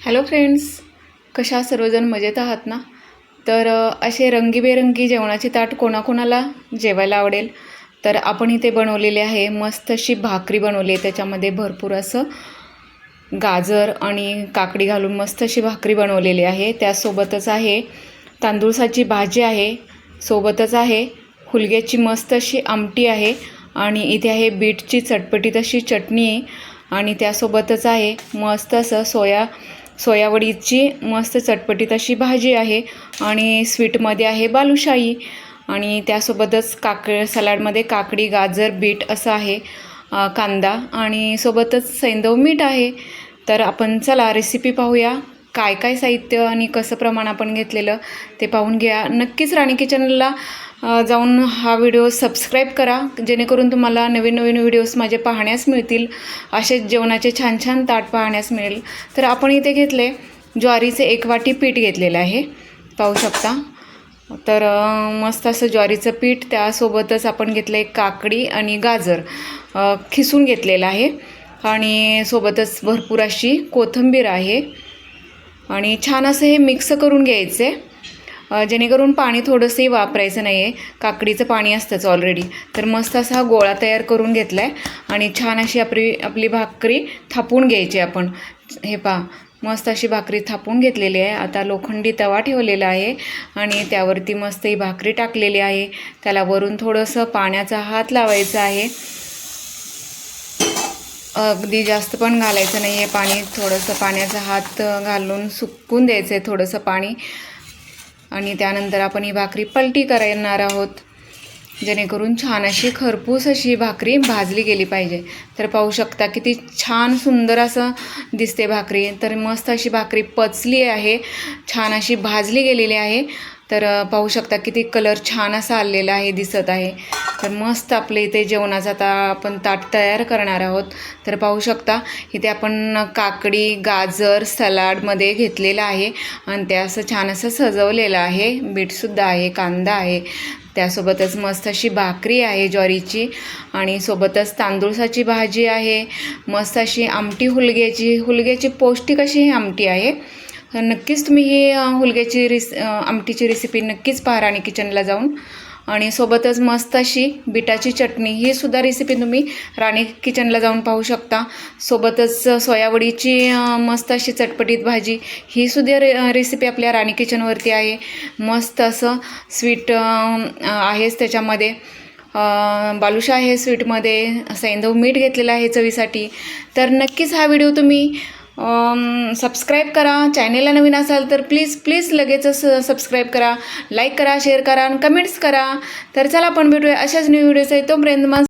Hello friends कशा सर्वजण मजेत आहात ना? तर असे रंगीबेरंगी जेवणाची ताट कोणाकोणाला जेवायला आवडेल? तर आपण इथे बनवलेले आहे मस्त अशी भाकरी बनवली आहे. त्याच्यामध्ये भरपूर असं गाजर आणि काकडी घालून मस्त अशी भाकरी बनवलेली आहे. त्यासोबतच आहे तांदूळसाची भाजी आहे. सोबतच आहे हुलग्याची मस्त अशी आमटी आहे. आणि इथे आहे बीटची चटपटीत अशी चटणी. आहे आणि त्यासोबतच आहे मस्त असं सोया सोयावडीची मस्त चटपटीत अशी भाजी आहे आणि स्वीटमध्ये आहे बालुशाही. आणि त्यासोबतच काक सलाडमध्ये काकडी गाजर बीट असं आहे कांदा आणि सोबतच सैंदव मीठ आहे. तर आपण चला रेसिपी पाहूया. काय काय साहित्य आणि कसं प्रमाण आपण घेतलेलं ते पाहून घ्या. नक्कीच राणी किचनला जाऊन हा व्हिडिओ सबस्क्राईब करा. जेणेकरून तुम्हाला नवीन नवीन व्हिडिओज माझे पाहण्यास मिळतील. असे जेवणाचे छान छान ताट पाहण्यास मिळेल. तर आपण इथे घेतले ज्वारीचे एक वाटी पीठ घेतलेलं आहे. पाहू शकता? तर मस्त असं ज्वारीचं पीठ त्यासोबतच आपण घेतलं आहे काकडी आणि गाजर खिसून घेतलेलं आहे. आणि सोबतच भरपूर अशी कोथिंबीर आहे. आणि छान असं हे मिक्स करून घ्यायचं. आहे जेणेकरून पाणी थोडंसंही वापरायचं नाही आहे काकडीचं पाणी असतंच ऑलरेडी तर मस्त असा हा गोळा तयार करून घेतला आहे आणि छान अशी आपली आपली भाकरी थापून घ्यायची आपण. हे पहा मस्त अशी भाकरी थापून घेतलेली आहे. आता लोखंडी तवा ठेवलेला आहे. आणि त्यावरती मस्त ही भाकरी टाकलेली आहे. त्याला वरून थोडंसं पाण्याचा हात लावायचा आहे. अगदी जास्त पण घालायचं नाही आहे पाणी थोडंसं पाण्याचा हात घालून सुकून द्यायचं आहे थोडंसं पाणी. आणि त्यानंतर आपण ही भाकरी पलटी करणार आहोत. जेणेकरून छान अशी खरपूस अशी भाकरी भाजली गेली पाहिजे. तर पाहू शकता किती छान सुंदर असं दिसते भाकरी. तर मस्त अशी भाकरी पचली आहे. छान अशी भाजली गेलेली आहे. तर पाहू शकता किती कलर छान असा आलेला आहे दिसत आहे. तर मस्त आपले इथे जेवणाचा आता आपण ताट तयार करणार आहोत. तर पाहू शकता इथे आपण काकडी गाजर सलाडमध्ये घेतलेलं आहे आणि ते असं छान असं सजवलेलं आहे. बीटसुद्धा आहे कांदा आहे. त्यासोबतच मस्त अशी भाकरी आहे ज्वारीची आणि सोबतच तांदूळसाची भाजी आहे. मस्त अशी आमटी हुलग्याची हुलग्याची पौष्टिक अशी ही आमटी आहे. नक्कीच तुम्ही ही हुलग्याची रिस आमटीची रेसिपी नक्कीच पहा राणी किचनला जाऊन. आणि सोबतच मस्त अशी बिटाची चटणी. ही सुद्धा रेसिपी तुम्ही राणी किचनला जाऊन पाहू शकता. सोबतच सोयावडीची मस्त अशी चटपटीत भाजी. ही सुद्धा रे रेसिपी आपल्या राणी किचनवरती आहे. मस्त असं स्वीट आहेच त्याच्यामध्ये. बालुशा आहे स्वीटमध्ये सैंधव मीठ घेतलेलं आहे चवीसाठी. तर नक्कीच हा व्हिडिओ तुम्ही सबस्क्राईब करा. चॅनेलला नवीन असाल तर प्लीज प्लीज लगेचच सबस्क्राईब करा. लाईक करा शेअर करा आणि कमेंट्स करा. तर चला आपण भेटूया अशाच न्यू व्हिडिओचा तोपर्यंत मग